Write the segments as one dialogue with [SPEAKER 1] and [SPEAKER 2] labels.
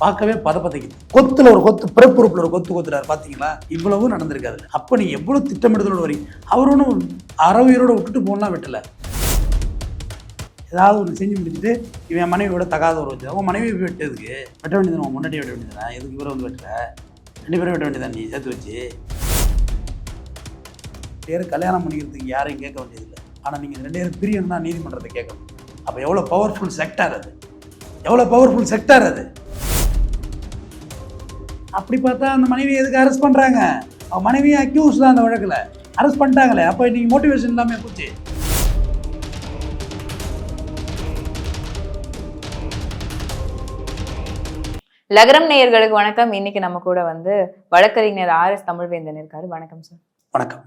[SPEAKER 1] பார்க்கவே பதப்பதைக்கு கொத்துல ஒரு கொத்து பிறப்புறுப்புல ஒரு கொத்து கொத்துறாரு பார்த்தீங்களா இவ்வளவும் நடந்திருக்காது. அப்போ நீ எவ்வளோ திட்டமிடுதலோடு வரீங்க அவர் ஒன்றும் விட்டுட்டு போகலாம் வெட்டல. ஏதாவது ஒன்று செஞ்சு முடிச்சுட்டு இவன் மனைவியோட தகாத ஒரு வச்சு உன் மனைவி வெட்டதுக்கு வெட்ட வேண்டியது உன் முன்னாடி வெட்ட வேண்டியதுனா எதுக்கு இவரை வந்து வெட்டுற ரெண்டு பேரும் வெட்ட வேண்டியதான் நீ? சேர்த்து வச்சு. பேர் கல்யாணம் பண்ணிக்கிறதுக்கு யாரையும் கேட்க வேண்டியதில்லை ஆனால் நீங்கள் ரெண்டு பேரும் பிரியணும்னா நீதிமன்றத்தை கேட்கணும். அப்போ எவ்வளோ பவர்ஃபுல் செக்டார் அது. எவ்வளோ பவர்ஃபுல் செக்டார் அது. அப்படி பார்த்தா அந்த மனைவி எதுக்கு அரெஸ்ட் பண்ணுறாங்க அவன் மனைவியை அக்யூஸ் தான் அந்த வழக்கில். அரெஸ்ட் பண்ணிட்டாங்களே. அப்போ இன்னைக்கு மோட்டிவேஷன் இல்லாமல் போச்சு
[SPEAKER 2] லகரம் நேயர்களுக்கு வணக்கம். இன்னைக்கு நம்ம கூட வந்து வழக்கறிஞர் ஆர் எஸ் தமிழ்வேந்தன் இருக்காரு. வணக்கம் சார்
[SPEAKER 1] வணக்கம்.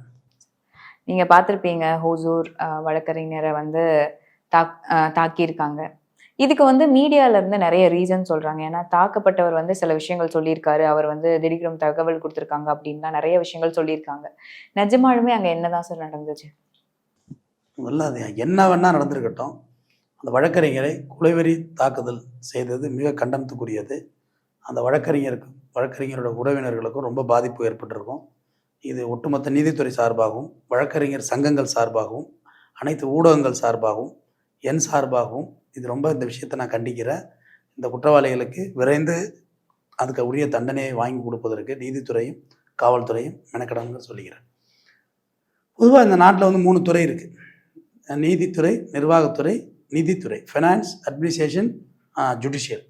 [SPEAKER 2] நீங்க பார்த்திருப்பீங்க ஹோசூர் வழக்கறிஞரை வந்து தாக் தாக்கியிருக்காங்க. இதுக்கு வந்து மீடியால இருந்து நிறைய ரீசன் சொல்கிறாங்க ஏன்னா தாக்கப்பட்டவர் வந்து சில விஷயங்கள் சொல்லியிருக்காரு. அவர் வந்து திடீர்னு தகவல் கொடுத்துருக்காங்க அப்படின்லாம் நிறைய விஷயங்கள் சொல்லியிருக்காங்க. நிஜமாலுமே அங்கே என்னதான் சார் நடந்துச்சு?
[SPEAKER 1] இல்லை அது என்ன வேணால் நடந்திருக்கட்டும். அந்த வழக்கறிஞரை குலைவெறி தாக்குதல் செய்தது மிக கண்டனத்துக்குரியது. அந்த வழக்கறிஞருக்கு வழக்கறிஞரோட உறவினர்களுக்கும் ரொம்ப பாதிப்பு ஏற்பட்டிருக்கும். இது ஒட்டுமொத்த நீதித்துறை சார்பாகவும் வழக்கறிஞர் சங்கங்கள் சார்பாகவும் அனைத்து ஊடகங்கள் சார்பாகவும் என் சார்பாகவும் இது ரொம்ப இந்த விஷயத்தை நான் கண்டிக்கிறேன். இந்த குற்றவாளிகளுக்கு விரைந்து அதுக்கு உரிய தண்டனையை வாங்கி கொடுப்பதற்கு நீதித்துறையும் காவல்துறையும் மெனக்கடன்னு சொல்லிக்கிறேன். பொதுவாக இந்த நாட்டில் வந்து மூணு துறை இருக்குது நீதித்துறை நிர்வாகத்துறை நிதித்துறை. ஃபினான்ஸ் அட்மினிஸ்ட்ரேஷன் ஜுடிஷியல்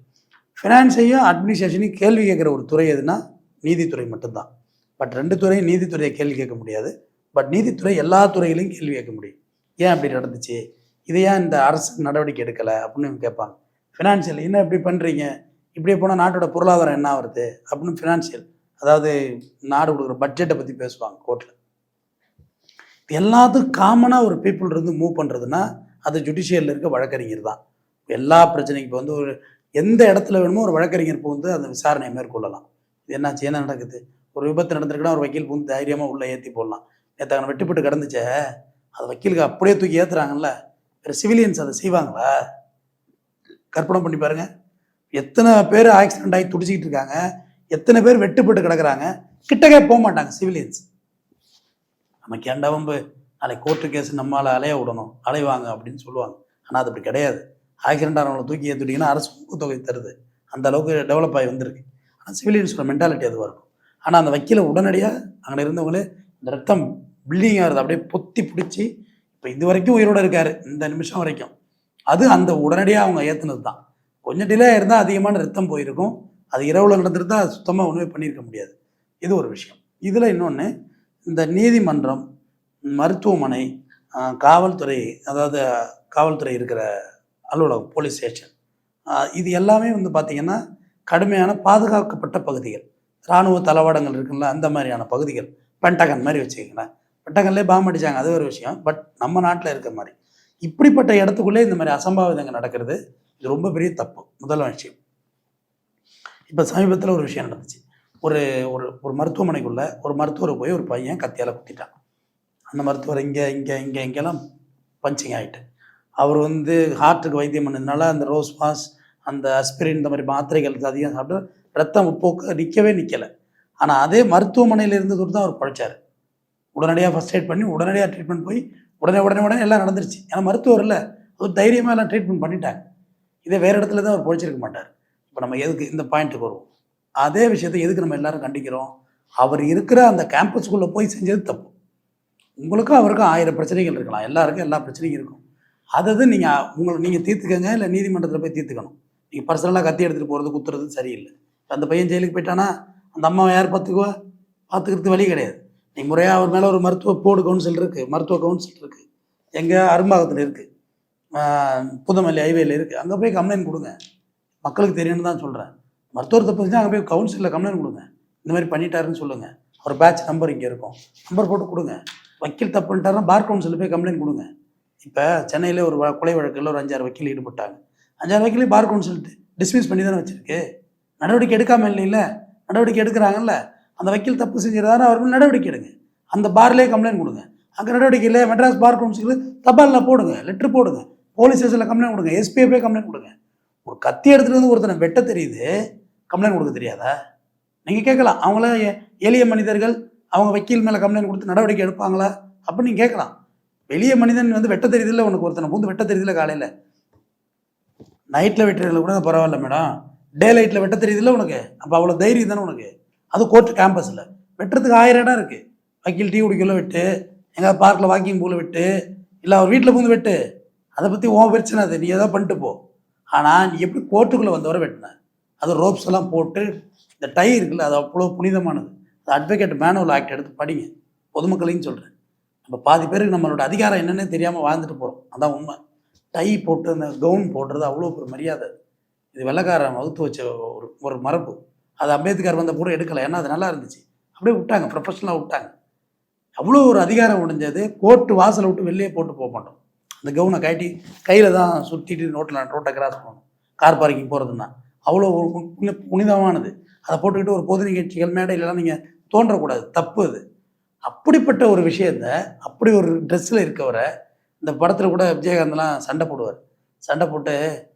[SPEAKER 1] ஃபினான்ஸையும் அட்மினிஸ்ட்ரேஷனையும் கேள்வி கேட்குற ஒரு துறை எதுனா நீதித்துறை மட்டும்தான். பட் ரெண்டு துறையும் நீதித்துறையை கேள்வி கேட்க முடியாது. பட் நீதித்துறை எல்லா துறைகளையும் கேள்வி கேட்க முடியும். ஏன் அப்படி நடந்துச்சு? இதை ஏன் இந்த அரசு நடவடிக்கை எடுக்கலை அப்படின்னு கேட்பாங்க. ஃபினான்ஷியல் என்ன இப்படி பண்ணுறீங்க இப்படியே போனால் நாட்டோட பொருளாதாரம் என்ன வருது அப்படின்னு ஃபினான்ஷியல் அதாவது நாடு கொடுக்குற பட்ஜெட்டை பற்றி பேசுவாங்க கோர்ட்டில் இது எல்லாத்துக்கும் காமனாக ஒரு பீப்புள் இருந்து மூவ் பண்ணுறதுன்னா அது ஜுடிஷியலில் இருக்க வழக்கறிஞர் தான். எல்லா பிரச்சனைக்கும் இப்போ வந்து ஒரு எந்த இடத்துல வேணுமோ ஒரு வழக்கறிஞர் புகுந்து அந்த விசாரணையை மேற்கொள்ளலாம். இது என்னாச்சு என்ன நடக்குது? ஒரு விபத்து நடந்திருக்குன்னா ஒரு வக்கீல் புகுந்து தைரியமாக உள்ளே ஏற்றி போடலாம். நேற்று அவனை வெட்டுப்பட்டு கிடந்துச்சே அது வக்கீலுக்கு அப்படியே தூக்கி ஏற்றுறாங்கல்ல வேறு சிவிலியன்ஸ் அதை செய்வாங்களா? கற்பனை பண்ணி பாருங்க. எத்தனை பேர் ஆக்சிடென்ட் ஆகி துடிச்சிக்கிட்டு இருக்காங்க. எத்தனை பேர் வெட்டுப்பட்டு கிடக்குறாங்க. கிட்டக்கே போக மாட்டாங்க சிவிலியன்ஸ் நமக்கு ஏன்டா வம்பு? நாளைக்கு கோர்ட்டு கேஸ் நம்மளால் அலைய விடணும். அலைவாங்க அப்படின்னு சொல்லுவாங்க. ஆனால் அது அப்படி கிடையாது. ஆக்சிடென்ட் ஆனவங்களை தூக்கி ஏற்றுட்டிங்கன்னா அரசு ஊக்கத்தொகை தருது. அந்த அளவுக்கு டெவலப் ஆகி வந்திருக்கு. ஆனால் சிவிலியன்ஸோட மென்டாலிட்டி அதுவாக இருக்கும். ஆனால் அந்த வக்கீலை உடனடியாக அங்கே இருந்தவங்களே இந்த ரத்தம் பில்டிங் ஆகிறது அப்படியே பொத்தி பிடிச்சி இப்போ இது வரைக்கும் உயிரோடு இருக்கார் இந்த நிமிஷம் வரைக்கும். அது அந்த உடனடியாக அவங்க ஏற்றுனது தான். கொஞ்சம் டிலே இருந்தால் அதிகமான ரத்தம் போயிருக்கும். அது இரவில் நடந்துருந்தால் அது சுத்தமாக ஒன்றுமே பண்ணியிருக்க முடியாது. இது ஒரு விஷயம். இதில் இன்னொன்று இந்த நீதிமன்றம் மருத்துவமனை காவல்துறை அதாவது காவல்துறை இருக்கிற அலுவலகம் போலீஸ் ஸ்டேஷன். இது எல்லாமே வந்து பார்த்திங்கன்னா கடுமையான பாதுகாக்கப்பட்ட பகுதிகள். இராணுவ தளவாடங்கள் இருக்குல்ல அந்த மாதிரியான பகுதிகள். பென்டகன் மாதிரி வச்சுக்கங்களேன். பென்டகன்லேயே பாம்பு அடிச்சாங்க அது ஒரு விஷயம். பட் நம்ம நாட்டில் இருக்க மாதிரி. இப்படிப்பட்ட இடத்துக்குள்ளே இந்த மாதிரி அசம்பாவிதங்கள் நடக்கிறது இது ரொம்ப பெரிய தப்பு. முதல் விஷயம். இப்போ சமீபத்தில் ஒரு விஷயம் நடந்துச்சு. ஒரு ஒரு ஒரு மருத்துவமனைக்குள்ளே ஒரு மருத்துவரை போய் ஒரு பையன் கத்தியால் குத்திட்டான். அந்த மருத்துவர் இங்கே இங்கே இங்கே இங்கெல்லாம் பஞ்சிங் ஆகிட்டு அவர் வந்து ஹார்ட்டுக்கு வைத்தியம் பண்ணதுனால அந்த ரோஸ் பாஸ் அந்த அஸ்பிரின் இந்த மாதிரி மாத்திரைகள் அதிகம் சாப்பிட்டு ரத்தம் போக்கு நிற்கவே நிற்கலை ஆனால் அதே மருத்துவமனையில் இருந்ததோடு தான் அவர் பழைச்சார் உடனடியாக ஃபஸ்ட் எய்ட் பண்ணி உடனடியாக ட்ரீட்மெண்ட் போய் உடனே உடனே உடனே எல்லாம் நடந்துருச்சு. ஏன்னா மருத்துவர் இல்லை. அவர் தைரியமாக எல்லாம் ட்ரீட்மெண்ட் பண்ணிட்டாங்க. இதே வேறு இடத்துல தான் அவர் பொழைச்சிருக்க மாட்டார். இப்போ நம்ம எதுக்கு இந்த பாயிண்ட்டுக்கு வருவோம்? அதே விஷயத்தை எதுக்கு நம்ம எல்லாரும் கண்டிக்கிறோம்? அவர் இருக்கிற அந்த கேம்பஸ்குள்ளே போய் செஞ்சது தப்பு. உங்களுக்கும் அவருக்கும் ஆயிரம் பிரச்சனைகள் இருக்கலாம். எல்லாருக்கும் எல்லா பிரச்சனையும் இருக்கும். அது நீங்கள் உங்களை நீங்கள் தீர்த்துக்கங்க இல்லை நீதிமன்றத்தில் போய் தீர்த்துக்கணும். நீங்கள் பர்சனலாக கத்தி எடுத்துகிட்டு போகிறது குத்துறது சரியில்லை. அந்த பையன் ஜெயிலுக்கு போயிட்டானா? அந்த அம்மாவை யார் பார்த்துக்குவா? பார்த்துக்கிறது வழி கிடையாது. நீ முறையாக அவர் மேலே ஒரு மருத்துவ போர்டு கவுன்சில் இருக்குது மருத்துவ கவுன்சில் இருக்குது எங்கே அரும்பாகத்தில் இருக்குது புதுமல்லி ஹைவேல இருக்குது அங்கே போய் கம்ப்ளைண்ட் கொடுங்க. மக்களுக்கு தெரியும்னு தான் சொல்கிறேன் மருத்துவத்தை தப்பு தான் அங்கே போய் கவுன்சிலில் கம்ப்ளைண்ட் கொடுங்க. இந்த மாதிரி பண்ணிட்டாருன்னு சொல்லுங்கள் ஒரு பேட்ச் நம்பர் இங்கே இருக்கும். நம்பர் போட்டு கொடுங்க. வக்கீல் தப்பு பண்ணிட்டாருன்னா பார் கவுன்சிலில் போய் கம்ப்ளைண்ட் கொடுங்க. இப்போ சென்னையில் ஒரு வ- கொலை வழக்கில் ஒரு அஞ்சாறு வக்கீல் ஈடுபட்டாங்க. அஞ்சாறு வக்கீல் பார் கவுன்சில் டிஸ்மிஸ் பண்ணி தானே வச்சுருக்கு. நடவடிக்கை எடுக்காமல் இல்லை நடவடிக்கை எடுக்கிறாங்கல்ல? அந்த வக்கீல் தப்பு செஞ்சிருந்தாரு அவர் நடவடிக்கை எடுங்க. அந்த பார்லேயே கம்ப்ளைண்ட் கொடுங்க. அங்கே நடவடிக்கை இல்லை மெட்ராஸ் பார் கவுன்சிலுக்கு தபாலில் போடுங்க லெட்ரு போடுங்க. போலீஸ் ஸ்டேஷனில் கம்ப்ளைண்ட் கொடுங்க. எஸ்பியை போய் கம்ப்ளைண்ட் கொடுங்க. ஒரு கத்தி எடுத்துகிட்டு வந்து ஒருத்தனை வெட்ட தெரியுது. கம்ப்ளைண்ட் கொடுக்க தெரியாதா? நீங்கள் கேட்கலாம். அவங்கள எ- எளிய மனிதர்கள் அவங்க வக்கீல் மேலே கம்ப்ளைண்ட் கொடுத்து நடவடிக்கை எடுப்பாங்களா? அப்படின்னு நீங்கள் கேட்கலாம். வெளிய மனிதன் வந்து வெட்ட தெரியுதில்ல உனக்கு ஒருத்தனை பூந்து வெட்ட தெரியுதில்ல காலையில். நைட்டில் வெட்டுறதுல கூட பரவாயில்ல மேடம் டே லைட்டில் வெட்ட தெரியுதில்ல உனக்கு. அப்போ அவ்வளோ தைரியம் தானே உனக்கு? அது கோர்ட் கேம்பஸில் வெட்டுறதுக்கு ஆயிரம் இடம் இருக்குது வக்கீல் டீ குடிக்கல விட்டு எங்கேயாவது பார்க்கில் வாக்கிங் போல விட்டு இல்லை அவர் வீட்டில் பூந்து வெட்டு. அதை பற்றி உன் பிரச்சனை அது நீ ஏதோ பண்ணிட்டு போ. ஆனால் நீ எப்படி கோர்ட்டுக்குள்ளே வந்தவரை வெட்டின? அது ரோப்ஸ் எல்லாம் போட்டு இந்த டை இருக்குல்ல அது அவ்வளோ புனிதமானது. அது அட்வொகேட் மேனுவல் ஆக்ட் எடுத்து படிங்க. பொதுமக்களையும் சொல்கிறேன் நம்ம பாதி பேருக்கு நம்மளோட அதிகாரம் என்னென்னு தெரியாமல் வாழ்ந்துட்டு போகிறோம் அதான் உண்மை. டை போட்டு அந்த கவுன் போடுறது அவ்வளோ ஒரு மரியாதை. இது வெள்ளைக்காரன் வகுத்து வச்ச ஒரு ஒரு மரபு. அது அம்பேத்கர் வந்த பூரா எடுக்கலை. ஏன்னா அது நல்லா இருந்துச்சு. அப்படியே விட்டாங்க. ப்ரொஃபஷனலாக விட்டாங்க. அவ்வளோ ஒரு அதிகாரம் உடைஞ்சது. கோர்ட்டு வாசலை விட்டு வெளியே போட்டு போக மாட்டோம். அந்த கவுனை கட்டி கையில் தான் சுற்றிட்டு நோட்டில் ரோட்டை கிராஸ் பண்ணணும். கார் பார்க்கிங் போகிறதுனா அவ்வளோ ஒரு புனி- புனிதமானது. அதை போட்டுக்கிட்டு ஒரு பொது நிகழ்ச்சிகள் மேடையிலலாம் நீங்கள் தோன்றக்கூடாது. தப்பு அது. அப்படிப்பட்ட ஒரு விஷயத்த அப்படி ஒரு ட்ரெஸ்ஸில் இருக்கவரை இந்த படத்தில் கூட விஜயகாந்த்லாம் சண்டை போடுவார். சண்டை போட்டு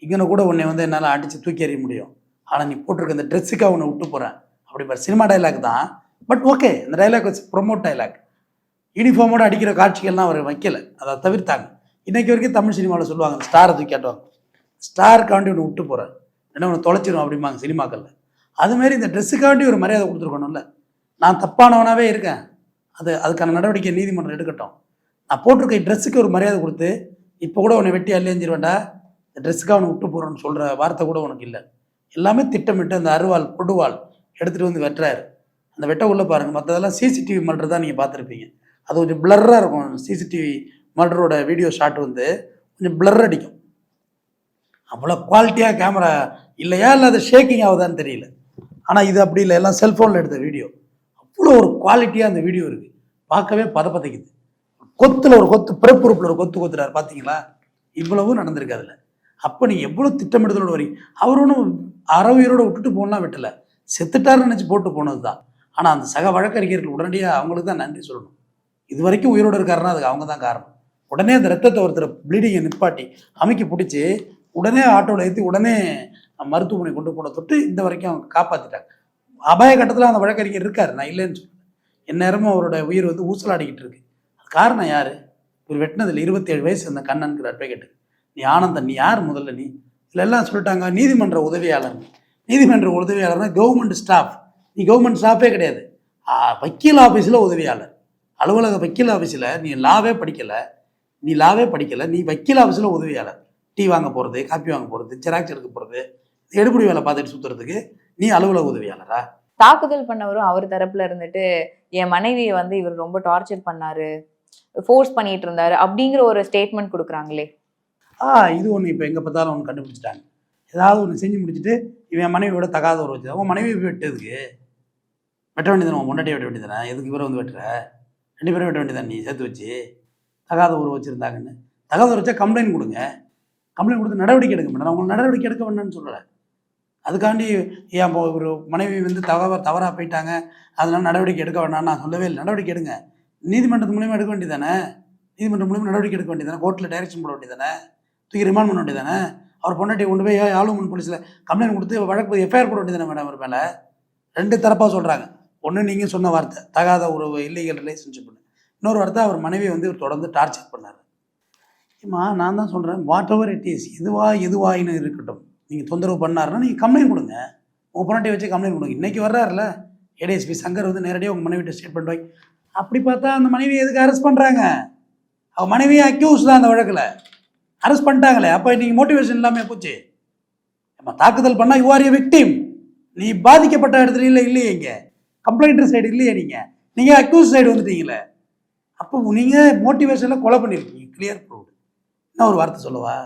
[SPEAKER 1] இங்கன கூட உன்னை வந்து என்னால் அடித்து தூக்கி எறிய முடியும். ஆனால் நீ போட்டிருக்க இந்த ட்ரெஸ்ஸுக்காக உன்னை விட்டு போகிறேன் அப்படிப்பார் சினிமா டைலாக் தான். பட் ஓகே இந்த டைலாக் வச்சு ப்ரொமோட் டைலாக் யூனிஃபார்மோடு அடிக்கிற காட்சிகள்லாம் அவர் வைக்கல. அதை தவிர்த்தாங்க. இன்றைக்கு வரைக்கும் தமிழ் சினிமாவில் சொல்லுவாங்க ஸ்டாரை தூக்கி காட்டுவாங்க ஸ்டாருக்காண்டி ஒன்று விட்டு போகிறேன் என்ன ஒன்று தொலைச்சிடும் அப்படிம்பாங்க சினிமாக்களில். அதுமாரி இந்த ட்ரெஸ்ஸுக்காண்டி ஒரு மரியாதை கொடுத்துருக்கணும்ல. நான் தப்பானவனாகவே இருக்கேன். அது அதுக்கான நடவடிக்கை நீதிமன்றம் எடுக்கட்டும். நான் போட்டிருக்க ட்ரெஸ்ஸுக்கு ஒரு மரியாதை கொடுத்து இப்போ கூட உன்னை வெட்டி அள்ளியஞ்சிருவேண்டா இந்த ட்ரெஸ்ஸுக்காக அவனை விட்டு போகிறோன்னு சொல்கிற வார்த்தை கூட உனக்கு இல்லை. எல்லாமே திட்டமிட்டு அந்த அருவாள் கொடுவாள் எடுத்துகிட்டு வந்து வெட்டுறாரு. அந்த வெட்ட உள்ளே பாருங்கள் மற்றதெல்லாம் சிசிடிவி மல்டர் தான் நீங்கள் பார்த்துருப்பீங்க. அது கொஞ்சம் பிளர்ராக இருக்கும். சிசிடிவி மல்டரோட வீடியோ ஷாட் வந்து கொஞ்சம் பிளர் அடிக்கும். அவ்வளோ குவாலிட்டியாக கேமரா இல்லையா? இல்லை அது ஷேக்கிங் ஆகுதான்னு தெரியல. ஆனால் இது அப்படி இல்லை. எல்லாம் செல்ஃபோனில் எடுத்த வீடியோ அவ்வளோ ஒரு குவாலிட்டியாக அந்த வீடியோ இருக்குது பார்க்கவே பதப்பதைக்குது. கொத்தில் ஒரு கொத்து பிறப்புறுப்பில் ஒரு கொத்து கொத்துறாரு. பார்த்தீங்களா? இவ்வளவும் நடந்திருக்கு அதில். அப்போ நீ எவ்வளோ திட்டமிடுதலோட வரீங்க அவர் ஒன்றும் அறவுயிரோட விட்டுட்டு போகலாம் வெட்டலை. செத்துட்டாருன்னு நினச்சி போட்டு போனது தான் ஆனால் அந்த சக வழக்கறிஞர்கள் உடனடியாக அவங்களுக்கு தான் நன்றி சொல்லணும். இது வரைக்கும் உயிரோடு இருக்காருன்னா அதுக்கு அவங்க தான் காரணம். உடனே அந்த ரத்தத்தை ஒருத்தர் ப்ளீடிங்கை நிப்பாட்டி அமைக்கி பிடிச்சி உடனே ஆட்டோவில் ஏற்றி உடனே மருத்துவமனை கொண்டு போன தொட்டு இந்த வரைக்கும் அவங்க காப்பாற்றிட்டாங்க அபாய கட்டத்தில் அந்த வழக்கறிஞர் இருக்கார். நான் இல்லைன்னு சொல்றேன் எந்நேரமும் அவரோட உயிர் வந்து ஊசலாடிக்கிட்டு இருக்கு. அது காரணம் யார்? இவர் வெட்டினதில் இருபத்தேழு வயசு அந்த கண்ணனுங்கிற அட்வொகேட்டு நீ ஆனந்தன் நீ யார் முதல்ல நீ? இதில் எல்லாம் சொல்லிட்டாங்க நீதிமன்ற உதவியாளர். நீதிமன்ற உதவியாளர்னா கவர்மெண்ட் ஸ்டாஃப் நீ கவர்மெண்ட் ஸ்டாஃபே கிடையாது. வக்கீல் ஆஃபீஸில் உதவியாளர். அலுவலக வக்கீல் ஆஃபீஸில் நீ லாவே படிக்கலை. நீ லாவே படிக்கலை. நீ வக்கீல் ஆஃபீஸில் உதவியாளர். டீ வாங்க போகிறது காப்பி வாங்க போகிறது ஜெராக்ஸ் எடுக்க போகிறது எடுபடி வேலை பார்த்துட்டு சுற்றுறதுக்கு நீ அலுவலக உதவியாளரா?
[SPEAKER 2] தாக்குதல் பண்ணவரும் அவர் தரப்புல இருந்துட்டு என் மனைவியை வந்து இவர் ரொம்ப டார்ச்சர் பண்ணாரு ஃபோர்ஸ் பண்ணிட்டு இருந்தாரு அப்படிங்கிற ஒரு ஸ்டேட்மெண்ட் கொடுக்குறாங்களே.
[SPEAKER 1] ஆ இது ஒன்று இப்போ எங்கே பார்த்தாலும் ஒன்று கண்டுபிடிச்சிட்டாங்க. ஏதாவது ஒன்று செஞ்சு முடிச்சுட்டு இவன் மனைவியோட தகாத ஒரு வச்சு உன் மனைவி போய் வெட்ட வேண்டியதானே உன் முன்னாடியே வெட்ட வேண்டியதானே எதுக்கு இவரை வந்து வெட்டுற? ரெண்டு பேரும் வெட்ட வேண்டியதான் நீ சேர்த்து வச்சு? தகாத ஒரு வச்சுருந்தாங்கன்னு. தகாத ஒரு வச்சா கம்ப்ளைண்ட் கொடுங்க. கம்ப்ளைண்ட் கொடுத்து நடவடிக்கை எடுக்க மாட்டேன் அவங்க நடவடிக்கை எடுக்க வேண்டாம்னு சொல்லலை. அதுக்காண்டி ஏன் இப்போ ஒரு மனைவி வந்து தவ தவறாக போயிட்டாங்க. அதனால் நடவடிக்கை எடுக்க வேண்டாம் நான் சொல்லவே இல்லை. நடவடிக்கை எடுங்க. நீதிமன்றத்து மூலியமாக எடுக்க வேண்டியதானே நீதிமன்றம் மூலியமாக நடவடிக்கை எடுக்க வேண்டியதானே கோர்ட்டில் டைரக்ஷன் போட வேண்டியதானே தூக்கி ரிமாண்ட் பண்ண வேண்டியதானே அவர் பொண்டாட்டி கொண்டு போய் ஆளுமன் போலீஸில் கம்ப்ளைண்ட் கொடுத்து வழக்கு எஃப்ஐஆர் போட வேண்டியதானே மேடம் அவர் மேலே ரெண்டு தரப்பாக சொல்கிறாங்க ஒன்று நீங்கள் சொன்ன வார்த்தை தகாத உறவு இல்லீகல் ரிலேஷன்ஷிப்னு இன்னொரு வார்த்தை அவர் மனைவியை வந்து இவர் தொடர்ந்து டார்ச்சர் பண்ணார். ஏம்மா நான் தான் சொல்கிறேன் வாட் எவர் இட் இஸ் எதுவா எதுவாயின்னு இருக்கட்டும். நீங்கள் தொந்தரவு பண்ணாருன்னா நீங்கள் கம்ப்ளைண்ட் கொடுங்க. உங்கள் பொண்டாட்டியை வச்சு கம்ப்ளைண்ட் கொடுங்க. இன்றைக்கி வர்றாருல. ஏடிஎஸ்பி சங்கர் வந்து நேரடியாக உங்கள் மனைவிட்ட ஸ்டேட்மெண்ட் வாங்கி அப்படி பார்த்தா அந்த மனைவியை எதுக்கு அரெஸ்ட் பண்ணுறாங்க அவள் மனைவியை அக்யூஸ் தான் அந்த வழக்கில். அரெஸ்ட் பண்ணிட்டாங்களே. அப்போ நீங்கள் மோட்டிவேஷன் இல்லாமல் போச்சு. நம்ம தாக்குதல் பண்ணால் யூ ஆர் ஏ விக்டிம் நீ பாதிக்கப்பட்ட இடத்துல இல்லை இல்லையே இங்கே. கம்ப்ளைண்டர் சைடு இல்லையே நீங்கள் நீங்கள் அக்யூஸ் சைடு வந்துட்டீங்களே. அப்போ நீங்கள் மோட்டிவேஷனில் கொலை பண்ணியிருக்கீங்க கிளியர் ப்ரூவ்டு என்ன ஒரு வார்த்தை சொல்லவா?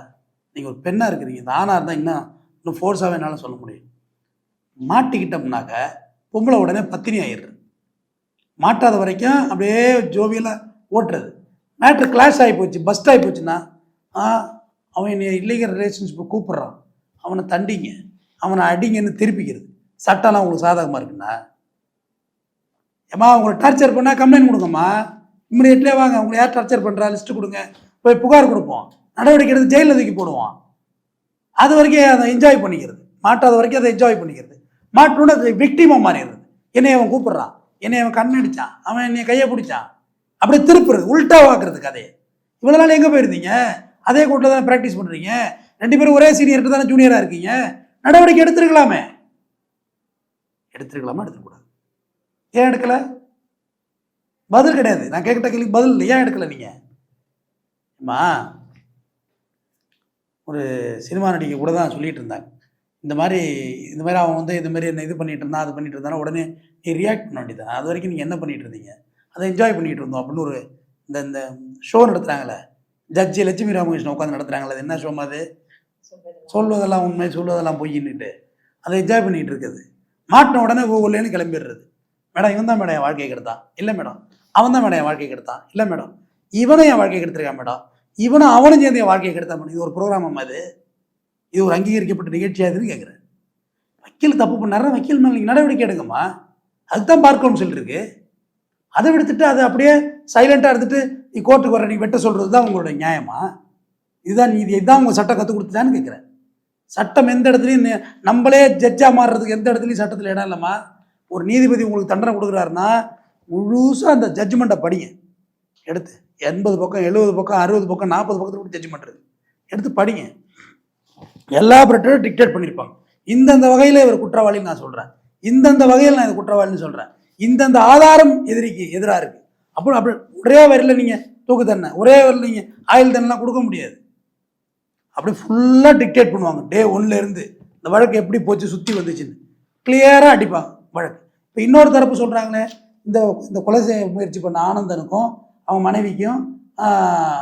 [SPEAKER 1] நீங்கள் ஒரு பெண்ணாக இருக்கிறீங்க. இந்த ஆணாக இருந்தால் இன்னும் இன்னும் ஃபோர்ஸாக என்னால் சொல்ல முடியும். மாட்டிக்கிட்டோம்னாக்க பொம்பளை உடனே பத்தினி ஆயிடுறது மாட்டாத வரைக்கும் அப்படியே ஜோவியெல்லாம் ஓட்டுறது. மேட்ரு கிளாஷ் ஆகி போச்சு பஸ்ட் ஆகி போச்சுன்னா அவன் என்னை இல்லீகல் ரிலேஷன்ஷிப்பை கூப்பிட்றான். அவனை தண்டிங்க. அவனை அடிங்கன்னு திருப்பிக்கிறது. சட்டம்லாம் உங்களுக்கு சாதகமாக இருக்குண்ணா? ஏம்மா உங்களை டார்ச்சர் பண்ணால் கம்ப்ளைண்ட் கொடுங்கம்மா. இம்மிடியட்லேயே வாங்க. உங்களை யார் டார்ச்சர் பண்ணுறா லிஸ்ட்டு கொடுங்க. போய் புகார் கொடுப்போம். நடவடிக்கை எடுத்து ஜெயிலில் தூக்கி போடுவோம். அது வரைக்கும் அதை என்ஜாய் பண்ணிக்கிறது. மாட்டாத வரைக்கும் அதை என்ஜாய் பண்ணிக்கிறது. மாட்டோட அது விக்டிமாக மாறிடுறது. என்னை அவன் கூப்பிட்றான். என்னை அவன் கண்ணடிச்சான். அவன் என்னை கையை பிடிச்சான். அப்படியே திருப்புறது உல்ட்டா வாக்குறது கதையை. இவ்வளோ நாள் எங்கே போயிருந்தீங்க? அதே கூட்டில் தானே ப்ராக்டிஸ் பண்ணுறீங்க ரெண்டு பேரும் ஒரே சீனியர்கிட்ட தானே ஜூனியராக இருக்கீங்க? நடவடிக்கை எடுத்துருக்கலாமே. எடுத்துருக்கலாமா? எடுத்துக்கூடாது ஏன் எடுக்கல? பதில் கிடையாது. நான் கேட்கிட்ட கேள்வி பதில் இல்லை. ஏன் எடுக்கல நீங்கள் அம்மா ஒரு சினிமா நடிகை கூட தான் சொல்லிகிட்டு இருந்தாங்க. இந்த மாதிரி இந்த மாதிரி அவன் வந்து இந்த மாதிரி என்ன இது பண்ணிட்டு இருந்தான் அது பண்ணிட்டு இருந்தானா உடனே நீ ரியாக்ட் பண்ண வேண்டியது அது வரைக்கும் நீங்கள் என்ன பண்ணிட்டு இருந்தீங்க? அதை என்ஜாய் பண்ணிகிட்டு இருந்தோம். அப்படின்னு ஒரு இந்த இந்த ஷோ நடத்துகிறாங்களே ஜட்ஜி லட்சுமி ராமகிருஷ்ணன் உட்காந்து நடத்துகிறாங்களே அது என்ன ஷோ அது? சொல்வதெல்லாம் உண்மை சொல்வதெல்லாம் பொய்ன்னுட்டு. அதை என்ஜாய் பண்ணிட்டு இருக்குது. மாட்டின உடனே கூகுள்லேன்னு கிளம்பிடுறது. மேடம் இவன் தான் மேடம் என் வாழ்க்கையை கெடுத்தான். இல்லை மேடம். அவன் தான் மேடம் என் வாழ்க்கையை கெடுத்தான். இல்லை மேடம். இவனும் என் வாழ்க்கையை கெடுத்திருக்கான் மேடம். இவனும் அவனும் சேர்ந்து என் வாழ்க்கையை கெடுத்தான் மேடம். இது ஒரு ப்ரோக்ராம் அது. இது ஒரு அங்கீகரிக்கப்பட்ட நிகழ்ச்சியாதுன்னு கேட்குறேன் வக்கீல் தப்பு பண்ணாரா வக்கீல் மேலே நீங்கள் நடவடிக்கை எடுங்கம்மா. அதுதான் பார்க் கவுன்சில் இருக்கு. அதை விடுத்துட்டு அதை அப்படியே சைலண்டாக இருந்துட்டு நீ கோர்ட்டுக்கு வர நீ வெட்ட சொல்கிறது தான் உங்களோட நியாயமா? இதுதான் நீதி இதுதான் உங்கள் சட்டம் கற்றுக் கொடுத்துதான்னு கேட்குறேன் சட்டம் எந்த இடத்துலையும் நம்மளே ஜட்ஜாக மாறுறதுக்கு எந்த இடத்துலையும் சட்டத்தில் இடம் இல்லைம்மா. ஒரு நீதிபதி உங்களுக்கு தண்டனை கொடுக்குறாருன்னா முழுசாக அந்த ஜட்ஜ்மெண்ட்டை படிங்க. எடுத்து எண்பது பக்கம் எழுபது பக்கம் அறுபது பக்கம் நாற்பது பக்கத்தில் கூட ஜட்ஜ்மெண்ட் இருக்குது எடுத்து படிங்க. எல்லா பிரட்டரும் டிக்டேட் பண்ணியிருப்பாங்க இந்தந்த வகையில் இவர் குற்றவாளின்னு நான் சொல்கிறேன் இந்தந்த வகையில் நான் இது குற்றவாளின்னு சொல்கிறேன் இந்தந்த ஆதாரம் எதிரிக்கு எதிராக இருக்குது அப்புறம் அப்படி ஒரே வரியில் நீங்கள் தூக்கு தண்ணை ஒரே வரியில் நீங்கள் ஆயுள் தண்ணெலாம் கொடுக்க முடியாது. அப்படி ஃபுல்லாக டிக்டேட் பண்ணுவாங்க. டே ஒன்லேருந்து இந்த வழக்கு எப்படி போச்சு சுற்றி வந்துச்சுன்னு. கிளியராக அடிப்பாங்க வழக்கு. இப்போ இன்னொரு தரப்பு சொல்கிறாங்களே இந்த இந்த கொலை செய்ய முயற்சி பண்ண ஆனந்தனுக்கும் அவங்க மனைவிக்கும்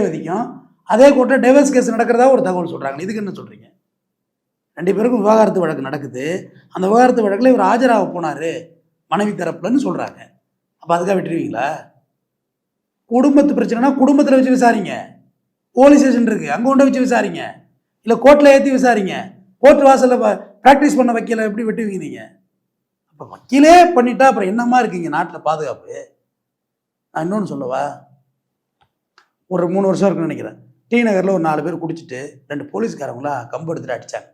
[SPEAKER 1] விதிக்கும் அதே கூட்ட டைவர்ஸ் கேஸ் நடக்கிறதா ஒரு தகவல் சொல்கிறாங்க இதுக்கு என்ன சொல்கிறீங்க ரெண்டு பேருக்கும் விவாகரத்து வழக்கு நடக்குது. அந்த விவாகரத்து வழக்கில் இவர் ஆஜராக போனார் மனைவி தரப்புலன்னு சொல்கிறாங்க அப்போ அதுக்காக விட்டுருவீங்களா? குடும்பத்து பிரச்சனைனா குடும்பத்தில் வச்சு விசாரிங்க. போலீஸ் ஸ்டேஷன் இருக்குது அங்கே கொண்டு வச்சு விசாரிங்க. இல்லை கோர்ட்டில் ஏற்றி விசாரிங்க. கோர்ட் வாசலில் ப்ராக்டிஸ் பண்ண வக்கீலை எப்படி வெட்டி வைக்கிறீங்க? அப்போ வக்கீலே பண்ணிட்டா அப்புறம் என்னமா இருக்கீங்க? நாட்டில் பாதுகாப்பு. நான் இன்னொன்று சொல்லவா? ஒரு மூணு வருஷம் இருக்குன்னு நினைக்கிறேன். டி நகரில் ஒரு நாலு பேர் குடிச்சிட்டு ரெண்டு போலீஸ்காரங்களா கம்பு எடுத்துகிட்டு அடித்தாங்க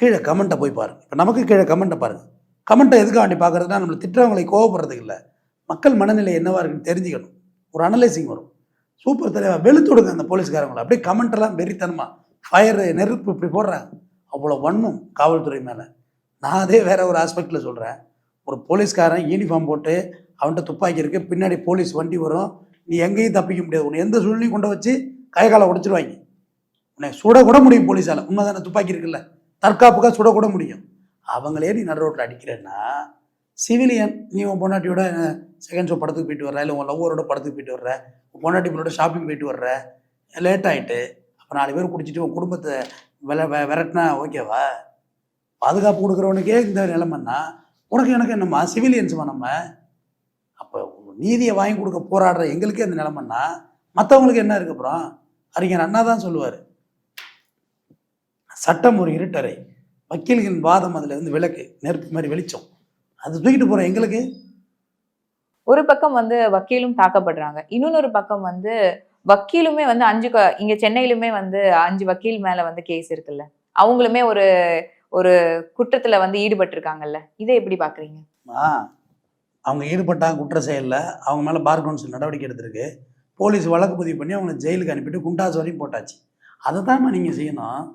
[SPEAKER 1] கீழே கமெண்ட்டை போய் பாருங்க. இப்போ நமக்கு கீழே கமெண்ட்டை பாருங்க. கமெண்ட்டை எதுக்கு வேண்டி பார்க்குறதுனா நம்மளை திட்டுறவங்களை கோவப்படுறதுக்கு இல்லை. மக்கள் மனநிலை என்னவா இருக்குன்னு தெரிஞ்சுக்கணும். ஒரு அனலைசிங் வரும். சூப்பர் தலைவா வெளுத்து விடுங்க அந்த போலீஸ்காரங்களை. அப்படியே கமெண்ட் எல்லாம் ஃபயர் நெருப்பு இப்படி போடுறாங்க. அவ்வளோ வன்மம் காவல்துறை மேலே. நான் அதே வேற ஒரு ஆஸ்பெக்டில் சொல்கிறேன் ஒரு போலீஸ்காரன் யூனிஃபார்ம் போட்டு அவன்கிட்ட துப்பாக்கி இருக்கு பின்னாடி போலீஸ் வண்டி வரும். நீ எங்கேயும் தப்பிக்க முடியாது. உன்னை எந்த சூழ்நிலையும் கொண்டு வச்சு கை காலை உடச்சிருவாங்க. உன்னை சுட கூட முடியும் போலீஸால். உண்மை தானே துப்பாக்கி இருக்குல்ல. தற்காப்புக்காக சுட கூட முடியும். அவங்களே நீ நடு ரோட்டில் அடிக்கிறேன்னா சிவிலியன் நீ உன் பொண்டாட்டியோட செகண்ட் ஷோ படத்துக்கு போயிட்டு வர்ற இல்லை உன் லவ்வரோட படத்துக்கு போயிட்டு வர்ற உன் பொண்டாட்டி பொண்ணோட ஷாப்பிங் போயிட்டு வர்ற லேட் ஆகிட்டு அப்போ நாலு பேர் குடிச்சிட்டு உன் குடும்பத்தை வில விரட்டினா ஓகேவா பாதுகாப்பு கொடுக்குறவனுக்கே இந்த நிலைமைன்னா உனக்கு எனக்கு என்னம்மா? சிவிலியன்ஸ்மா நம்ம? அப்போ நீதியை வாங்கி கொடுக்க போராடுற எங்களுக்கே அந்த நிலைமைன்னா மற்றவங்களுக்கு என்ன இருக்கு அப்புறம்? அறிஞர் அண்ணா தான் சொல்லுவார். சட்டம் ஒரு இருட்டறை வக்கீல்களின் வாதம் அதில் இருந்து விளக்கு நெருப்பு மாதிரி வெளிச்சம். அது தூக்கிட்டு போகிற எங்களுக்கு?
[SPEAKER 2] ஒரு பக்கம் வந்து வக்கீலும் தாக்கப்படுறாங்க. இன்னொரு பக்கம் வந்து வக்கீலுமே வந்து அஞ்சு க- இங்க சென்னையிலுமே வந்து அஞ்சு வக்கீல் மேல வந்து கேஸ் இருக்குல்ல. அவங்களுமே ஒரு ஒரு குற்றத்துல வந்து ஈடுபட்டிருக்காங்கல்ல. இதை எப்படி பாக்குறீங்க?
[SPEAKER 1] ஆ அவங்க ஈடுபட்டாங்க குற்ற செயலில் அவங்க மேலே பார் கவுன்சில் நடவடிக்கை எடுத்திருக்கு. போலீஸ் வழக்கு பதிவு பண்ணி அவங்கள ஜெயிலுக்கு அனுப்பிட்டு குண்டாஸ் வரையும் போட்டாச்சு. அதை தான் நீங்கள் செய்யணும்.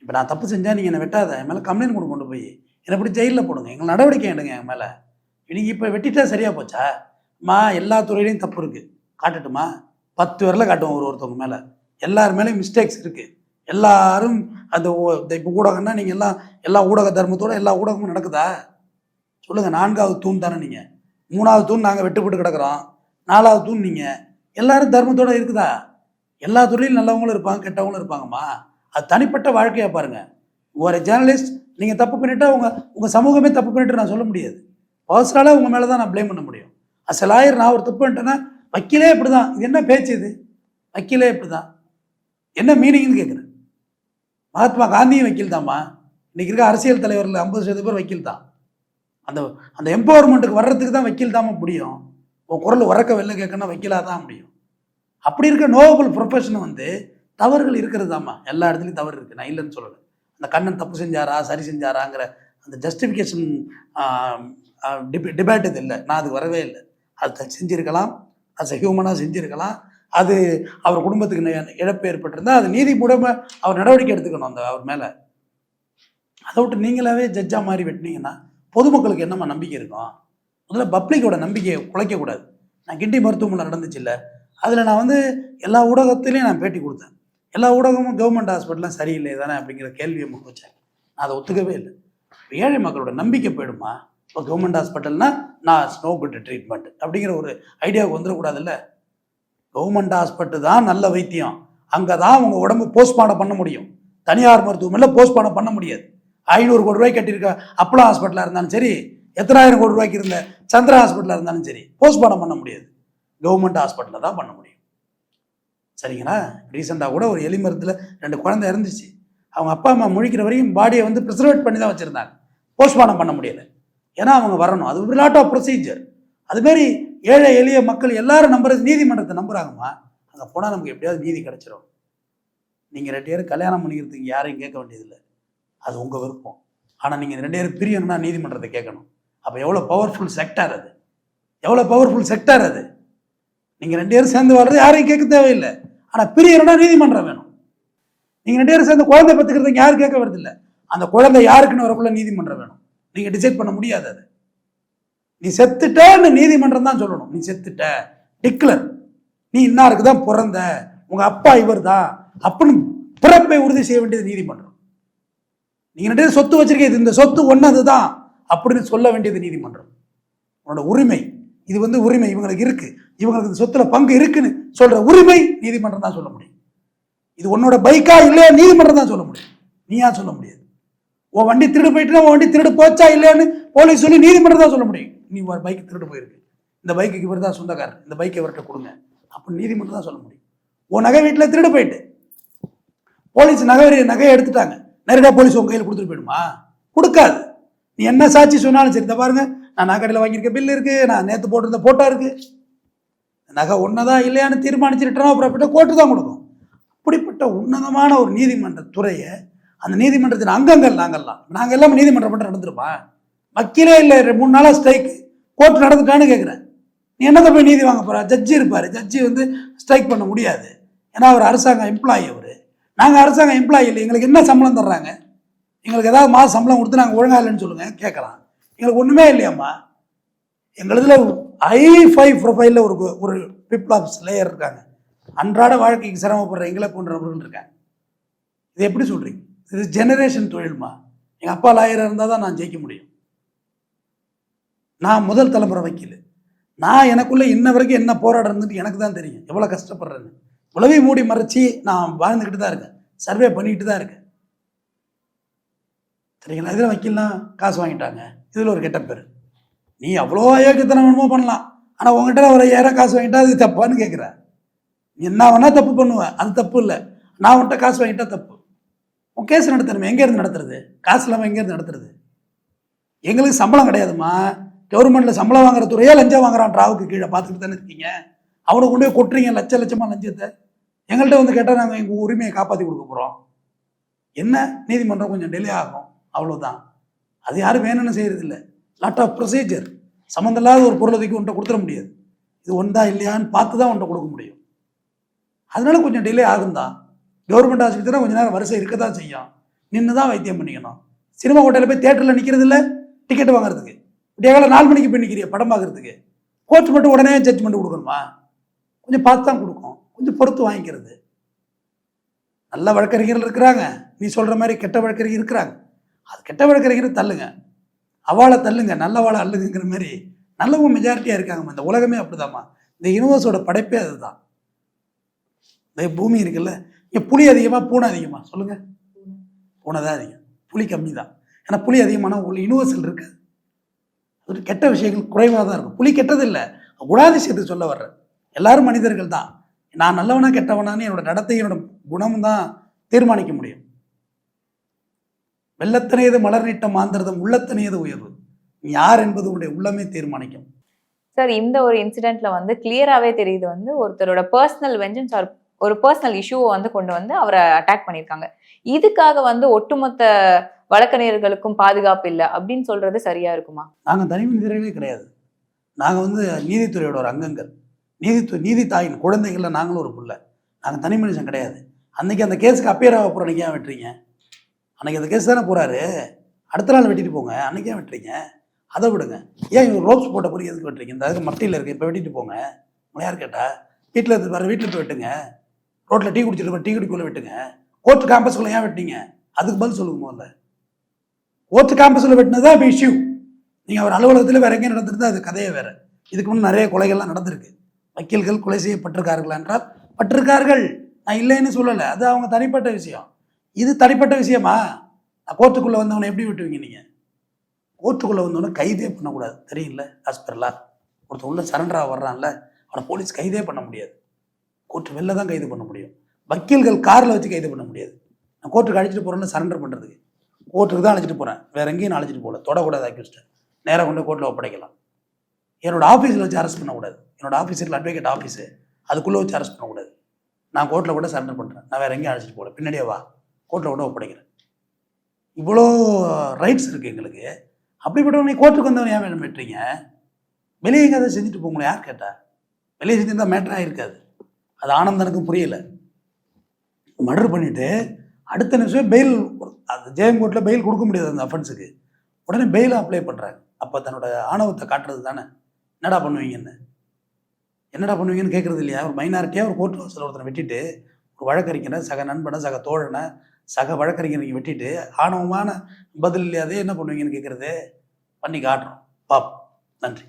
[SPEAKER 1] இப்போ நான் தப்பு செஞ்சால் நீங்கள் என்னை வெட்டாத. என் மேலே கம்ப்ளைண்ட் கொண்டு கொண்டு போய். என்னை இப்படி ஜெயிலில் போடுங்க. எங்களை நடவடிக்கை எடுங்க என் மேலே. நீங்கள் இப்போ வெட்டிட்டா சரியாக போச்சா? மா எல்லா துறையிலையும் தப்பு இருக்குது காட்டட்டுமா? பத்து பேரில் காட்டுவோம் ஒரு ஒருத்தவங்க மேலே. எல்லார் மேலேயும் மிஸ்டேக்ஸ் இருக்குது எல்லாரும் அந்த இந்த இப்போ ஊடகம்னா நீங்கள் எல்லாம் எல்லா ஊடக தர்மத்தோட எல்லா ஊடகமும் நடக்குதா? சொல்லுங்கள் நான்காவது தூண் தானே நீங்கள் மூணாவது தூண் நாங்கள் வெட்டுப்பட்டு கிடக்குறோம். நாலாவது தூண் நீங்கள் எல்லாரும் தர்மத்தோட இருக்குதா? எல்லா துறையிலும் நல்லவங்களும் இருப்பாங்க கெட்டவங்களும் இருப்பாங்கம்மா. அது தனிப்பட்ட வாழ்க்கையை பாருங்கள் ஒரு ஜேர்னலிஸ்ட் நீங்கள் தப்பு பண்ணிட்டா உங்கள் உங்கள் சமூகமே தப்பு பண்ணிட்டு நான் சொல்ல முடியாது. பர்சனலாக உங்கள் மேலே தான் நான் ப்ளேம் பண்ண முடியும். அஸ் லாயர் நான் ஒரு தப்பு பண்ணிட்டேன்னா வக்கீலே இப்படி தான் இது என்ன பேச்சு இது? வக்கீலே இப்படி தான் என்ன மீனிங்னு கேட்குறேன் மகாத்மா காந்தியும் வக்கீல் தாம்மா இன்றைக்கி இருக்க அரசியல் தலைவர்கள் ஐம்பது சதவீதம் பேர் வக்கீல் தான் அந்த அந்த எம்பவர்மெண்ட்டுக்கு வர்றதுக்கு தான் வக்கீல் தாம்மா முடியும். உன் குரல் உறக்க வெளில கேட்கணும் வக்கீலாக தான் முடியும். அப்படி இருக்க நோபல் ப்ரொஃபஷன் வந்து தவறுகள் இருக்கிறது தாம்மா எல்லா இடத்துலையும் தவறு இருக்குது நான் இல்லைன்னு சொல்லலை. அந்த கண்ணன் தப்பு செஞ்சாரா சரி செஞ்சாராங்கிற அந்த ஜஸ்டிஃபிகேஷன் டிபேட் இது இல்லை. நான் அது வரவே இல்லை. அது செஞ்சிருக்கலாம். அது ஹியூமனாக செஞ்சுருக்கலாம். அது அவர் குடும்பத்துக்கு இழப்பு ஏற்பட்டிருந்தால் அது நீதி கூட அவர் நடவடிக்கை எடுத்துக்கணும் அந்த அவர் மேலே. அதை விட்டு நீங்களாவே ஜட்ஜாக மாதிரி வெட்டினீங்கன்னா பொதுமக்களுக்கு என்னம்மா நம்பிக்கை இருக்கும்? முதல்ல பப்ளிக்கோட நம்பிக்கையை குலைக்கக்கூடாது. நான் கிண்டி மருத்துவமனை நடந்துச்சு இல்லை. அதில் நான் வந்து எல்லா ஊடகத்துலேயும் நான் பேட்டி கொடுத்தேன். எல்லா ஊடகமும் கவர்மெண்ட் ஹாஸ்பிட்டலாம் சரியில்லை தானே அப்படிங்கிற கேள்வியை முன் வச்சாங்க. நான் அதை ஒத்துக்கவே இல்லை. ஏழை மக்களோட நம்பிக்கை போயிடுமா? இப்போ கவர்மெண்ட் ஹாஸ்பிட்டல்னா நான் ஸ்னோ குட் ட்ரீட்மெண்ட் அப்படிங்கிற ஒரு ஐடியாவுக்கு வந்துடக்கூடாதுல்ல? கவர்மெண்ட் ஹாஸ்பிட்டல் தான் நல்ல வைத்தியம். அங்கே தான் உங்கள் உடம்பு போஸ்ட்மார்ட்டம் பண்ண முடியும். தனியார் மருத்துவமனையில் போஸ்ட்மார்ட்டம் பண்ண முடியாது. ஐநூறு கோடி ரூபாய் கட்டியிருக்க அப்பளோ ஹாஸ்பிட்டலாக இருந்தாலும் சரி எத்தனாயிரம் கோடி ரூபாய்க்கு இருந்த சந்திரா ஹாஸ்பிட்டலாக இருந்தாலும் சரி போஸ்ட்மார்ட்டம் பண்ண முடியாது. கவர்மெண்ட் ஹாஸ்பிட்டலில் தான் பண்ண முடியும். சரிங்களா? ரீசெண்டாக கூட ஒரு எலி மருந்தில் ரெண்டு குழந்தை இறந்துச்சு. அவங்க அப்பா அம்மா முழிக்கிற வரையும் பாடியை வந்து ப்ரிசர்வேட் பண்ணி தான் வச்சுருந்தாங்க. போஸ்ட்மார்ட்டம் பண்ண முடியல. ஏன்னா அவங்க வரணும். அது ஒரு லாட் ஆஃப் ப்ரொசீஜர் அதுமாரி ஏழை எளிய மக்கள் எல்லாரும் நம்புறது நீதிமன்றத்தை நம்புறாங்கம்மா. அங்கே போனால் நமக்கு எப்படியாவது நீதி கிடச்சிரும். நீங்கள் ரெண்டு பேரும் கல்யாணம் பண்ணிக்கிறதுக்கு யாரையும் கேட்க வேண்டியதில்லை. அது உங்கள் விருப்பம். ஆனால் நீங்கள் ரெண்டு பேரும் பிரியணும்னா நீதிமன்றத்தை கேட்கணும். அப்போ எவ்வளோ பவர்ஃபுல் செக்டார் அது. எவ்வளோ பவர்ஃபுல் செக்டார் அது. நீங்கள் ரெண்டு பேரும் சேர்ந்து வர்றது யாரையும் கேட்க தேவையில்லை. ஆனால் பிரியணும்னா நீதிமன்றம் வேணும். நீங்கள் ரெண்டு பேரும் சேர்ந்து குழந்தை பத்துக்கிறதுக்கு யாரும் கேட்க வரதில்லை அந்த குழந்தை யாருக்குன்னு வரக்குள்ள நீதிமன்றம் வேணும். நீங்கள் டிசைட் பண்ண முடியாது அது. நீ செத்துட்டன்னு நீதிமன்றம் தான் சொல்லணும். நீ செத்துட்ட. டிக்ளர் நீ இன்னாருக்கு தான் பிறந்த? உங்கள் அப்பா இவர் தான் அப்படின்னு பிறப்பை உறுதி செய்ய வேண்டியது நீதிமன்றம். நீங்கள் ரெண்டு பேரும் சொத்து வச்சிருக்கீங்க. இந்த சொத்து ஒன்னது தான் அப்படின்னு சொல்ல வேண்டியது நீதிமன்றம். உன்னோட உரிமை. இது வந்து உரிமை இவங்களுக்கு இருக்கு. இவங்களுக்கு இந்த சொத்துல பங்கு இருக்குன்னு சொல்ற உரிமை நீதிமன்றம் தான் சொல்ல முடியும். இது உன்னோட பைக்கா இல்லையா நீதிமன்றம் தான் சொல்ல முடியும். நீயா சொல்ல முடியாது? உன் வண்டி திருடு போயிட்டுனா உன் வண்டி திருடு போச்சா இல்லையான்னு போலீஸ் சொல்லி நீதிமன்றம் தான் சொல்ல முடியும். நீ ஒரு பைக் திருடு போயிருக்கு. இந்த பைக்குக்கு இவர் தான் சொந்தக்காரர். இந்த பைக்கை இவர்கிட்ட கொடுங்க. அப்படின்னு நீதிமன்றம் தான் சொல்ல முடியும். உன் நகை வீட்டில் திருடு போயிட்டு. போலீஸ் நகை நகையை எடுத்துட்டாங்க. நேரடியாக போலீஸ் உன் கையில் கொடுத்துட்டு போயிடுமா? கொடுக்காது. நீ என்ன சாட்சி சொன்னாலும் சரி இந்த பாருங்கள் நான் நகைக்கடையில் வாங்கியிருக்க பில் இருக்குது நான் நேற்று போட்டிருந்த போட்டோ இருக்குது நகை ஒன்னதா இல்லையான்னு தீர்மானிச்சுட்டோம் அப்புறம் கோர்ட்டு தான் கொடுக்கும். அப்படிப்பட்ட உன்னதமான ஒரு நீதிமன்ற துறையை அந்த நீதிமன்றத்தின் அங்கங்கள் நாங்கள்லாம் நாங்கள் எல்லாமே நீதிமன்றம் மட்டும் நடந்துருப்பா வக்கீலே இல்லை. மூணு நாளாக ஸ்ட்ரைக் கோர்ட் நடந்துட்டான்னு கேட்குறேன் நீ என்னத்தை போய் நீதி வாங்க போகிறா ஜட்ஜி இருப்பார். ஜட்ஜி வந்து ஸ்ட்ரைக் பண்ண முடியாது. ஏன்னா அவர் அரசாங்க எம்ப்ளாயி அவர். நாங்கள் அரசாங்க எம்ப்ளாயி இல்லை. எங்களுக்கு என்ன சம்பளம் தர்றாங்க? எங்களுக்கு ஏதாவது மாதம் சம்பளம் கொடுத்து நாங்கள் ஒழுங்காக இல்லைன்னு சொல்லுங்கள் கேட்கலாம். எங்களுக்கு ஒன்றுமே இல்லையாம்மா. எங்களுதுல ஐ ஃபை ப்ரொஃபைலில் ஒரு ஒரு பீப்புள் ஆஃப் லேயர் இருக்காங்க. அன்றாட வாழ்க்கைக்கு சிரமப்படுற எங்களை போன்ற நபர்கள் இருக்காங்க. இது எப்படி சொல்கிறீங்க இது ஜெனரேஷன் தொழில்மா? எங்கள் அப்பா லாயராக இருந்தால் தான் நான் ஜெயிக்க முடியும். நான் முதல் தலைமுறை வக்கீல். நான் எனக்குள்ளே இன்ன வரைக்கும் என்ன போராடுறதுன்னு எனக்கு தான் தெரியும். எவ்வளோ கஷ்டப்படுறேன்னு. உழவை மூடி மறைச்சி நான் வாழ்ந்துக்கிட்டு தான் இருக்கேன். சர்வே பண்ணிக்கிட்டு தான் இருக்கேன். சரிங்களா? இதில் வக்கீல்லாம் காசு வாங்கிட்டாங்க. இதில் ஒரு கெட்ட பேர். நீ அவ்வளோ அயோக்கியத்தனம் வேணுமோ பண்ணலாம். ஆனால் உங்ககிட்ட ஒரு ஐயாயிரம் காசு வாங்கிட்டா அது தப்பான்னு கேட்குற நீ என்ன வேணால் தப்பு பண்ணுவேன் அது தப்பு இல்லை. நான் உன்ட்ட காசு வாங்கிட்டா தப்பு. உன் கேஸ் நடத்தணுமே. எங்கேருந்து நடத்துறது? காசு இல்லாமல் எங்கேருந்து நடத்துறது? எங்களுக்கு சம்பளம் கிடையாதும்மா. கவர்மெண்ட்டில் சம்பளம் வாங்குற துறையே லஞ்சம் வாங்குறான் டிராவுக்கு கீழே. பார்த்துக்கிட்டு தானே இருக்கீங்க. அவனை கொண்டு போய் கொட்டுறீங்க லட்ச லட்சமாக லஞ்சத்தை. எங்கள்கிட்ட வந்து கேட்டால் நாங்கள் எங்கள் உரிமையை காப்பாற்றி கொடுக்க போகிறோம் என்ன? நீதிமன்றம் கொஞ்சம் டிலே ஆகும். அவ்வளோதான் அது யாரும் வேணும்னு செய்கிறதில்ல லாட் ஆஃப் ப்ரொசீஜர் சம்மந்தமில்லாத ஒரு பொருளை தூக்கி உன்ட்ட கொடுத்துட முடியாது. இது ஒன்றா இல்லையான்னு பார்த்து தான் உன்ட்ட கொடுக்க முடியும். அதனால கொஞ்சம் டிலே ஆகும் தான் கவர்மெண்ட் ஆஸ்பத்திரி கொஞ்சம் நேரம் வரிசை இருக்க தான் செய்யும். நின்று தான் வைத்தியம் பண்ணிக்கணும். சினிமா ஹோட்டலில் போய் தேட்டரில் நிற்கிறது இல்லை டிக்கெட் வாங்குறதுக்கு விடியகால நாலு மணிக்கு போய் நிற்கிறிய படம் பார்க்குறதுக்கு. கோச் மட்டும் உடனே ஜட்ஜ்மெண்ட் கொடுக்கணுமா? கொஞ்சம் பார்த்து தான் கொடுக்கும். கொஞ்சம் பொறுத்து வாங்கிக்கிறது. நல்ல வழக்கறிஞர்கள் இருக்கிறாங்க. நீ சொல்கிற மாதிரி கெட்ட வழக்கறிஞர் இருக்கிறாங்க. அது கெட்ட வழக்கறிஞர் தள்ளுங்க. அவளை தள்ளுங்க நல்லவாளை அள்ளுங்கிற மாதிரி நல்லவும் மெஜாரிட்டியாக இருக்காங்கம்மா. இந்த உலகமே அப்படிதாம்மா. இந்த யூனிவர்ஸோட படைப்பே அதுதான். இந்த பூமி இருக்குல்ல இங்கே புலி அதிகமாக பூனை அதிகமாக சொல்லுங்கள் பூனை தான் அதிகம். புலி கம்மி தான் ஏன்னா புலி அதிகமான உள்ள யூனிவர்சல் இருக்குது அது கெட்ட விஷயங்கள் குறைவாக தான் இருக்கும். புலி கெட்டது இல்லை சொல்ல வர்றேன். எல்லாரும் மனிதர்கள் தான். நான் நல்லவனா கெட்டவனான்னு என்னோட நடத்தை என்னோட குணமும் தான் தீர்மானிக்க முடியும். வெள்ளத்தனையது மலர் நீட்ட மாந்திரதம் உள்ளத்தனையது உயர்வு. யார் என்பது உன்னுடைய உள்ளமே தீர்மானிக்கும்.
[SPEAKER 2] சார் இந்த ஒரு இன்சிடென்ட்ல வந்து கிளியராகவே தெரியுது வந்து ஒருத்தரோட பர்சனல் வெஞ்சன்ஸ் ஆர் ஒரு பர்சனல் இஷ்யூவை வந்து கொண்டு வந்து அவரை அட்டாக் பண்ணியிருக்காங்க இதுக்காக வந்து ஒட்டுமொத்த வழக்கறிஞர்களுக்கும் பாதுகாப்பு இல்லை அப்படின்னு சொல்றது சரியா இருக்குமா?
[SPEAKER 1] நாங்கள் தனி மனிதர்களே கிடையாது. நாங்கள் வந்து நீதித்துறையோட ஒரு அங்கங்கள். நீதித்துறை நீதி தாயின் குழந்தைகள்ல நாங்களும் ஒரு புள்ள. நாங்கள் தனி மனுஷன் கிடையாது. அன்னைக்கு அந்த கேஸுக்கு அப்பேர் ஆக போகிற அன்றைக்கி வெட்டுறீங்க? அன்னைக்கு அந்த கேஸ் தானே போகிறாரு அடுத்த நாள் வெட்டிட்டு போங்க. அன்றைக்கே வெட்டுறீங்க? அதை விடுங்க. ஏன் இவங்க ரோப்ஸ் போட்ட பிறகு எதுக்கு வெட்டுறீங்க? இந்த அதுக்கு மட்டியில் இருக்குது இப்போ வெட்டிட்டு போங்க. உங்களை யார் கேட்டா? வீட்டில் இருந்து வர வீட்டில் போய் வெட்டுங்க. ரோட்டில் டீ குடிச்சிட்டு டீ குடிக்குள்ளே வெட்டுங்க. கோர்ட் கேம்பஸ்குள்ளே ஏன் வெட்டினீங்க? அதுக்கு பதில் சொல்லுங்க முதல்ல. கோர்ட் கேம்பஸில் வெட்டினது தான் இப்போ இஷ்யூ நீங்கள் அவர் அலுவலகத்தில் வேற எங்கேயும் நடந்திருந்தா அது கதையே வேறு. இதுக்கு முன்னே நிறைய கொலைகள்லாம் நடந்திருக்கு. வக்கீல்கள் கொலை செய்யப்பட்டிருக்கார்கள் என்றால் பட்டிருக்கார்கள். நான் இல்லைன்னு சொல்லலை. அது அவங்க தனிப்பட்ட விஷயம். இது தனிப்பட்ட விஷயமா? நான் கோர்ட்டுக்குள்ளே வந்தவனை எப்படி விட்டுவீங்க நீங்கள் கோர்ட்டுக்குள்ளே வந்தவனை கைதே பண்ணக்கூடாது. தெரியல ஹாஸ்பிட்டலா ஒருத்தன் உள்ள சரண்டராக வர்றான்ல அவனை போலீஸ் கைதே பண்ண முடியாது. கோர்ட்டு வெளில தான் கைது பண்ண முடியும். வக்கீல்கள் காரில் வச்சு கைது பண்ண முடியாது. நான் கோர்ட்டுக்கு அழைச்சிட்டு போகிறேன்னு சரண்டர் பண்ணுறதுக்கு கோர்ட்டுக்கு தான் அழைச்சிட்டு போகிறேன் வேற எங்கேயும் நான் அழைச்சிட்டு போகல. தொடக்கூடாது அக்யூஸ்ட்டை நேராக கொண்டு கோர்ட்டில் ஒப்படைக்கலாம். என்னோடய ஆஃபீஸில் வச்சு அரெஸ்ட் பண்ணக்கூடாது. என்னோடய ஆஃபீஸில் அட்வொகேட் ஆஃபீஸு அதுக்குள்ளே வச்சு அரெஸ்ட் பண்ணக்கூடாது. நான் கோர்ட்டில் கூட சரண்டர் பண்ணுறேன் நான் வேற எங்கேயும் அழைச்சிட்டு போகல. பின்னாடியே வா. கோர்ட்டில் கூட ஒப்படைக்கிறேன் இவ்வளோ ரைட்ஸ் இருக்குது எங்களுக்கு. அப்படிப்பட்டவனை கோர்ட்டுக்கு வந்தவன் ஏன் வேணும் பெற்றீங்க வெளியே எங்கே அதை செஞ்சுட்டு போங்களேன் யார் கேட்டா? வெளியே செஞ்சிருந்தால் மேட்டராக இருக்காது. அது ஆனந்தனுக்கு புரியல. மர்டர் பண்ணிவிட்டு அடுத்த நிமிஷம் பெயில் அது ஜெயம் கோர்ட்டில் பெயில் கொடுக்க முடியாது அந்த அஃபென்ஸுக்கு உடனே பெயில் அப்ளை பண்ணுறாங்க அப்போ தன்னோட ஆணவத்தை காட்டுறது தானே. என்னடா பண்ணுவீங்கன்னு? என்னடா பண்ணுவீங்கன்னு கேட்குறது இல்லையா? ஒரு மைனாரிட்டியாக ஒரு கோர்ட் ஹவுஸில் ஒருத்தனை வெட்டிட்டு ஒரு வழக்கறிஞரை சக நண்பனை சக தோழனை சக வழக்கறிஞரை வெட்டிட்டு ஆணவமான பதில் இல்லையாதே என்ன பண்ணுவீங்கன்னு கேட்குறது பண்ணி காட்டுறோம். பாப் நன்றி.